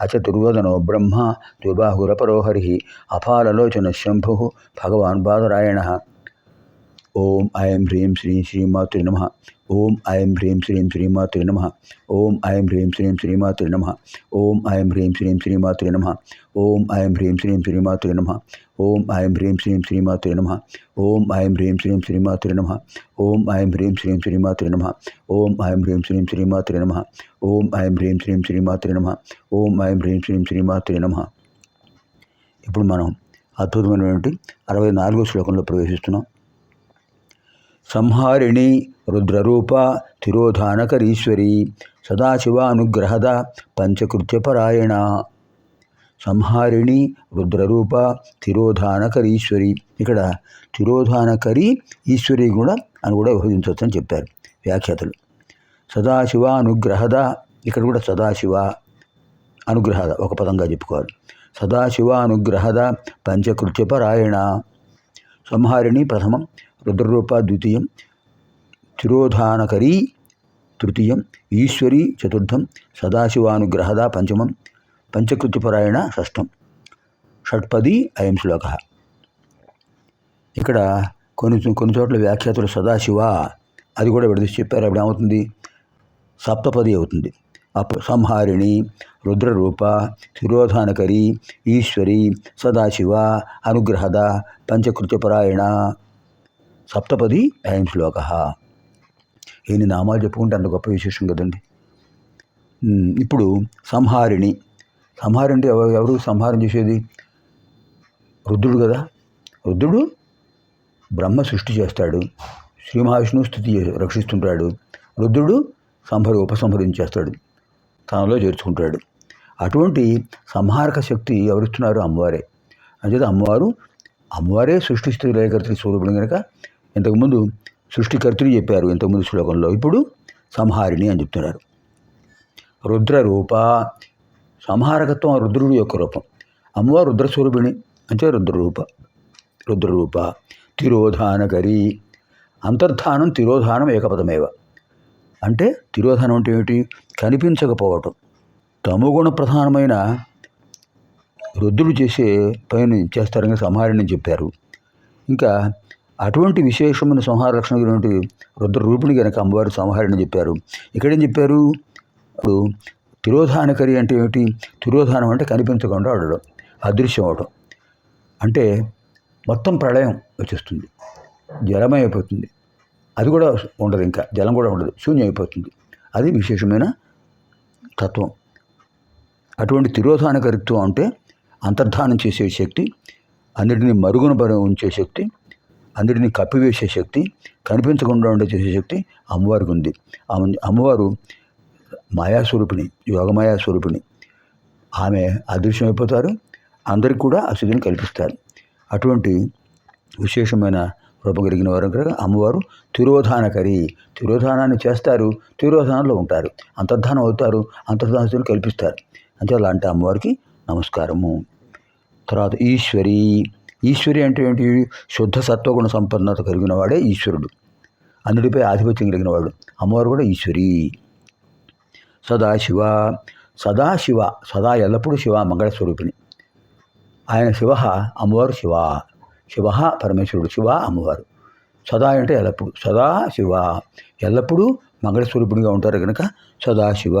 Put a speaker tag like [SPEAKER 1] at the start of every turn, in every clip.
[SPEAKER 1] అచ దుర్యోధనో బ్రహ్మ ద్విబాహురపరోహరి అపాలలోచన శంభు భగవాన్ బాధరాయణ ఓం ఐం హ్రీం శ్రీ శ్రీమాతృ నమ ఓం ఐం హ్రీం శ్రీం శ్రీమాతృ నమ ఓం ఐం హ్రీం శ్రీం శ్రీమాతృ నమ ఓం ఐం హ్రీం శ్రీం శ్రీమాతృ నమ ఓం ఐం హ్రీం శ్రీం శ్రీమాతృ నమ ఓం ఐం హ్రీం శ్రీం శ్రీమాతృ నమ ఓం ఐం హ్రీం శ్రీం శ్రీమాతృ నమ ఓం ఐం హ్రీం శ్రీం శ్రీమాతృ నమ ఓం ఐం హ్రీం శ్రీం శ్రీమాతృ నమ ఓం ఐం హ్రీం శ్రీం శ్రీమాతృ నమ ఓం ఐం హ్రీం శ్రీం శ్రీమాతృ నమ ఇప్పుడు మనం అద్భుతమైనటువంటి అరవై నాలుగో శ్లోకంలో ప్రవేశిస్తున్నాం సంహారిణి రుద్రరూప తిరోధానకరీశ్వరి సదాశివానుగ్రహద పంచకృత్యపరాయణ. సంహారిణి రుద్రరూప తిరోధానకరీశ్వరి. ఇక్కడ తిరోధానకరి ఈశ్వరి కూడా అని కూడా విభజించవచ్చు అని చెప్పారు వ్యాఖ్యాతలు. సదాశివ అనుగ్రహద ఇక్కడ కూడా సదాశివ అనుగ్రహద ఒక పదంగా చెప్పుకోవాలి. సదాశివ అనుగ్రహద పంచకృత్యపరాయణ. సంహారిణి ప్రథమం రుద్రరూప ద్వితీయం తిరోధానకరీ తృతీయం ఈశ్వరి చతుర్థం సదాశివానుగ్రహద పంచమం పంచకృతిపరాయణ షష్టం. షట్పది అయం శ్లోక. ఇక్కడ కొన్ని కొన్ని చోట్ల వ్యాఖ్యాతులు సదాశివ అది కూడా విడదీసి చెప్పారు. అప్పుడు ఏమవుతుంది? సప్తపది అవుతుంది. అప్పుడు సంహారిణి రుద్రరూప తిరోధానకరి ఈశ్వరి సదాశివ అనుగ్రహద పంచకృత్యపరాయణ సప్తపది అయం శ్లోక. ఎన్ని నామాలు చెప్పుకుంటే అంత గొప్ప విశేషం కదండి. ఇప్పుడు సంహారిణి. సంహారి అంటే ఎవరు ఎవరు సంహారం చేసేది? రుద్రుడు కదా. రుద్రుడు బ్రహ్మ సృష్టి చేస్తాడు. శ్రీ మహావిష్ణువు స్థుతి రక్షిస్తుంటాడు. రుద్రుడు సంహరి ఉపసంహరించేస్తాడు. తనలో చేర్చుకుంటాడు. అటువంటి సంహారక శక్తి ఎవరిస్తున్నారు? అమ్మవారే. అంచేత అమ్మవారు అమ్మవారే సృష్టిస్తూ లేకర్తి స్వరూపుడు కనుక ఇంతకుముందు సృష్టికర్తలు చెప్పారు ఇంతకుముందు శ్లోకంలో. ఇప్పుడు సంహారిణి అని చెప్తున్నారు. రుద్ర రూప సంహారకత్వం రుద్రుడు యొక్క రూపం. అమ్మవారు రుద్రస్వరూపిణి అంటే రుద్రరూప. రుద్రరూప తిరోధానకరి అంతర్ధానం తిరోధానం ఏకపదమేవ. అంటే తిరోధానం అంటే ఏమిటి? కనిపించకపోవటం. తమోగుణ ప్రధానమైన రుద్రుడు చేసే పని చేస్తారని సంహారిణి చెప్పారు. ఇంకా అటువంటి విశేషమైన సంహార లక్షణం కలిగినటువంటి కనుక అమ్మవారు సంహారిణి చెప్పారు. ఇక్కడేం చెప్పారు? ఇప్పుడు తిరోధానకరి అంటే ఏమిటి? తిరోధానం అంటే కనిపించకుండా ఉండడం అదృశ్యం అవడం. అంటే మొత్తం ప్రళయం వచ్చేస్తుంది. జలమయం అయిపోతుంది. అది కూడా ఉండదు ఇంకా. జలం కూడా ఉండదు. శూన్యం అయిపోతుంది. అది విశేషమైన తత్వం. అటువంటి తిరోధానకరిత్వం అంటే అంతర్ధానం చేసే శక్తి అన్నిటినీ మరుగున ఉంచే శక్తి అందరినీ కప్పివేసే శక్తి కనిపించకుండా ఉండే చేసే శక్తి అమ్మవారికి ఉంది. ఆమె- అమ్మవారు మాయాస్వరూపిణి యోగమాయాస్వరూపిణి ఆమె అదృశ్యమైపోతారు అందరికి కూడా ఆ స్థితిని కల్పిస్తారు. అటువంటి విశేషమైన రూపం కలిగిన వారు కనుక అమ్మవారు తిరోధానకరి. తిరోధానాన్ని చేస్తారు తిరోధానంలో ఉంటారు. అంతర్ధానం అవుతారు అంతర్ధాన స్థితిని కల్పిస్తారు. అంటే అలాంటి అమ్మవారికి నమస్కారము. తర్వాత ఈశ్వరి. ఈశ్వరి అంటే ఏంటి? శుద్ధ సత్వగుణ సంపన్నత కలిగిన వాడే ఈశ్వరుడు. అన్నిటిపై ఆధిపత్యం కలిగిన వాడు. అమ్మవారు కూడా ఈశ్వరి. సదాశివ సదాశివ సదా ఎల్లప్పుడూ శివ మంగళస్వరూపిణి. ఆయన శివ అమ్మవారు శివ. శివ పరమేశ్వరుడు శివ అమ్మవారు. సదా అంటే ఎల్లప్పుడు సదా శివ. ఎల్లప్పుడూ మంగళస్వరూపుడిగా ఉంటారు కనుక సదాశివ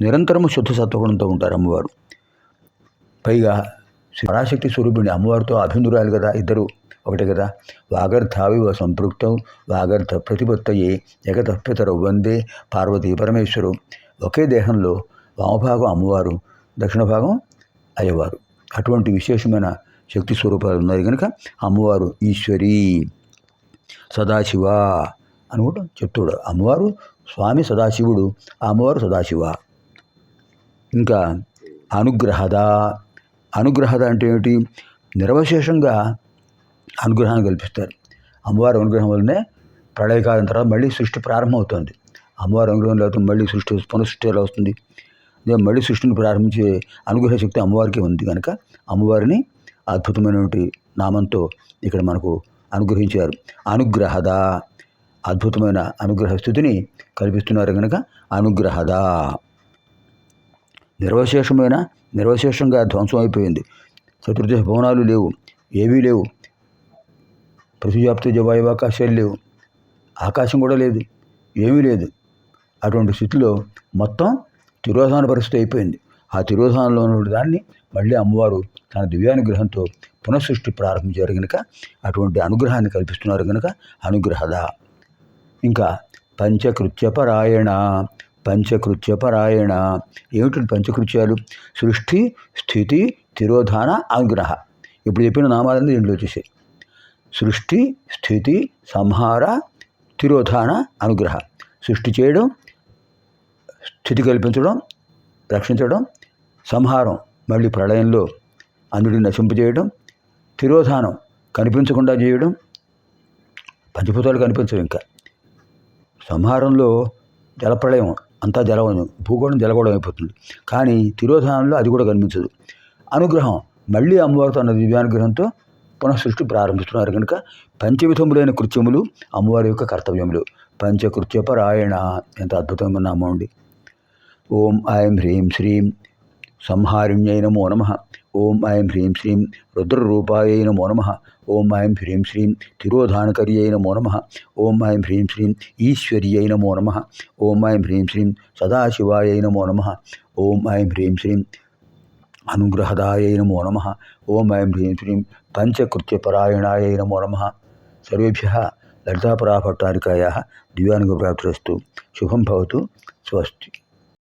[SPEAKER 1] నిరంతరము శుద్ధ సత్వగుణంతో ఉంటారు అమ్మవారు. పైగా పరాశక్తి స్వరూపిణి అమ్మవారితో అభిందురాలు కదా ఇద్దరు? ఒకటే కదా. వాగర్థావివ సంపృక్తం వాగర్థ ప్రతిపత్తయే జగతపితరు వందే పార్వతీ పరమేశ్వరు. ఒకే దేహంలో వామభాగం అమ్మవారు దక్షిణ భాగం అయ్యవారు. అటువంటి విశేషమైన శక్తి స్వరూపాలు ఉన్నాయి కనుక అమ్మవారు ఈశ్వరి. సదాశివ అని కూడా చెప్తాడు. అమ్మవారు స్వామి సదాశివుడు అమ్మవారు సదాశివ. ఇంకా అనుగ్రహద అనుగ్రహద అంటే ఏమిటి? నిర్వశేషంగా అనుగ్రహాన్ని కల్పిస్తారు. అమ్మవారి అనుగ్రహం వల్లనే ప్రళయకాలం తర్వాత మళ్ళీ సృష్టి ప్రారంభమవుతుంది. అమ్మవారి అనుగ్రహం లేకపోతే మళ్ళీ సృష్టి పునఃసృష్టి ఎలా వస్తుంది? మళ్ళీ సృష్టిని ప్రారంభించే అనుగ్రహ శక్తి అమ్మవారికి ఉంది కనుక అమ్మవారిని అద్భుతమైనటువంటి నామంతో ఇక్కడ మనకు అనుగ్రహించారు. అనుగ్రహద అద్భుతమైన అనుగ్రహ స్థితిని కల్పిస్తున్నారు కనుక అనుగ్రహద. నిర్వశేషమైన నిర్వశేషంగా ధ్వంసం అయిపోయింది చతుర్దశ భవనాలు లేవు ఏవీ లేవు. పృథ్వీవ్యాప్తి జవాయు ఆకాశాలు లేవు. ఆకాశం కూడా లేదు ఏమీ లేదు. అటువంటి స్థితిలో మొత్తం తిరోధాన పరిస్థితి అయిపోయింది. ఆ తిరోధానంలో ఉన్న దాన్ని మళ్ళీ అమ్మవారు తన దివ్యానుగ్రహంతో పునఃసృష్టి ప్రారంభించారు కనుక అటువంటి అనుగ్రహాన్ని కల్పిస్తున్నారు కనుక అనుగ్రహద. ఇంకా పంచకృత్యపరాయణ. పంచకృత్యపరాయణ. ఏమిటి పంచకృత్యాలు? సృష్టి స్థితి తిరోధాన అనుగ్రహ. ఇప్పుడు చెప్పిన నామాలన్నీ దీంట్లో వచ్చేసాయి. సృష్టి స్థితి సంహార తిరోధాన అనుగ్రహ. సృష్టి చేయడం స్థితి కల్పించడం రక్షించడం సంహారం మళ్ళీ ప్రళయంలో అందుడిని నశింపజేయడం తిరోధానం కనిపించకుండా చేయడం పంచభూతాలు కనిపించవు ఇంకా. సంహారంలో జలప్రళయం అంతా జలవను భూగోళం జలగోళం అయిపోతుంది. కానీ తిరోధానంలో అది కూడా కనిపించదు. అనుగ్రహం మళ్ళీ అమ్మవారు తన దివ్యానుగ్రహంతో పునఃసృష్టి ప్రారంభిస్తున్నారు కనుక పంచవిధములైన కృత్యములు అమ్మవారి యొక్క కర్తవ్యములు. పంచకృత్యపరాయణ ఎంత అద్భుతమైన నామం అండి. ఓం ఐం హ్రీం శ్రీం సంహారిణ్యై నమో నమ. ఓం ఐం హ్రీం శ్రీం రుద్రరూపాయ నమో నమ. ఓం ఐం హ్రీం శ్రీం తిరోధానకర్యై నమో నమ. ఓం ఐం హ్రీం శ్రీం ఈశ్వర్యై నమో నమ. ఓం ఐం హ్రీం శ్రీం సదాశివాయ నమో నమ. ఓం ఐం హ్రీం శ్రీం అనుగ్రహదాయ నమో నమ. ఓం ఐం హ్రీం శ్రీం పంచకృత్యపరాయణాయ నమో నమ. సర్వేభ్య లలితాపరాభట్టారికాయ దివ్యానుగప్రాప్తిరస్తు శుభం భవతు. స్వస్తి.